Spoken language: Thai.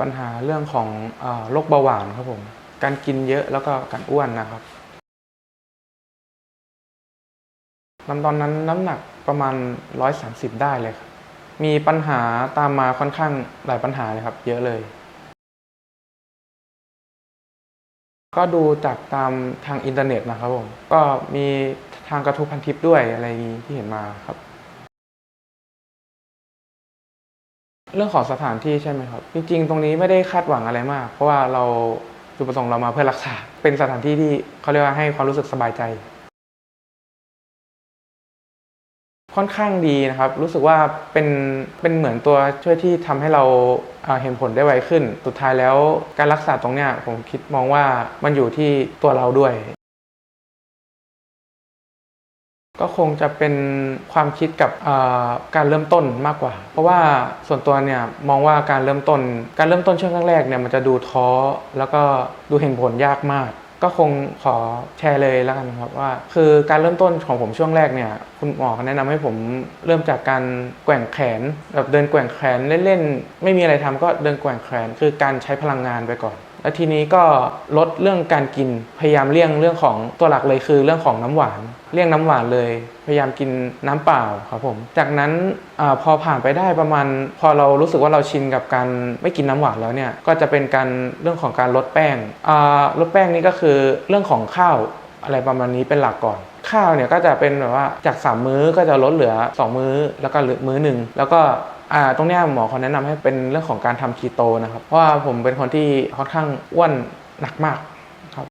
ปัญหาเรื่องของโรคเบาหวานครับผม การกินเยอะแล้วก็การอ้วนนะครับลำตอนนั้นน้ำหนักประมาณ 130 ได้เลยครับ มีปัญหาตามมาค่อนข้างหลายปัญหาเลยครับ เยอะเลย ก็ดูจากตามทางอินเทอร์เน็ตนะครับผม ก็มีทางกระทู้พันทิปด้วยอะไรที่เห็นมาครับ เรื่องของสถานที่ใช่ไหมครับ จริงๆ ตรงนี้ไม่ได้คาดหวังอะไรมาก เพราะว่าเราจุดประสงค์เรามาเพื่อรักษา เป็นสถานที่ที่เขาเรียกว่าให้ความรู้สึกสบายใจ ค่อนข้างดีนะครับ รู้สึกว่าเป็นเป็นเหมือนตัวช่วยที่ทำให้เราเอ่อเห็นผลได้ไวขึ้น สุดท้ายแล้วการรักษาตรงเนี้ยผมคิดมองว่ามันอยู่ที่ตัวเราด้วย ก็คงจะเป็นความคิดกับการเริ่มต้นมากกว่า เพราะว่าส่วนตัวเนี่ยมองว่าการเริ่มต้น การเริ่มต้นช่วงแรกๆเนี่ยมันจะดูท้อแล้วก็ดูเห็นผลยากมาก ก็คงขอแชร์เลยแล้วกันครับว่า คือการเริ่มต้นของผมช่วงแรกเนี่ยคุณหมอเขาแนะนำให้ผมเริ่มจากการแกว่งแขนแบบเดินแกว่งแขนเล่นๆไม่มีอะไรทำก็เดินแกว่งแขน คือการใช้พลังงานไปก่อน แล้วทีนี้ก็ลดเรื่องการกิน พยายามเลี่ยงเรื่องของตัวหลักเลยคือเรื่องของน้ำหวาน เลี่ยงน้ำหวานเลย พยายามกินน้ำเปล่าครับผม จากนั้นอพอผ่านไปได้ประมาณ พอเรารู้สึกว่าเราชินกับการไม่กินน้ำหวานแล้วเนี่ย ก็จะเป็นการเรื่องของการลดแป้งลดแป้งนี่ก็คือเรื่องของข้าวอะไรประมาณนี้เป็นหลักก่อนข้าวเนี่ยก็จะเป็นแบบว่าจาก 3 มื้อก็จะลดเหลือ 2 มื้อแล้วก็เหลือมื้อหนึ่งแล้วก็ อ่าตรงเนี้ยหมอเขาแนะนำให้เป็นเรื่องของการทำคีโตนะครับเพราะว่าผมเป็นคนที่ค่อนข้างอ้วนหนักมาก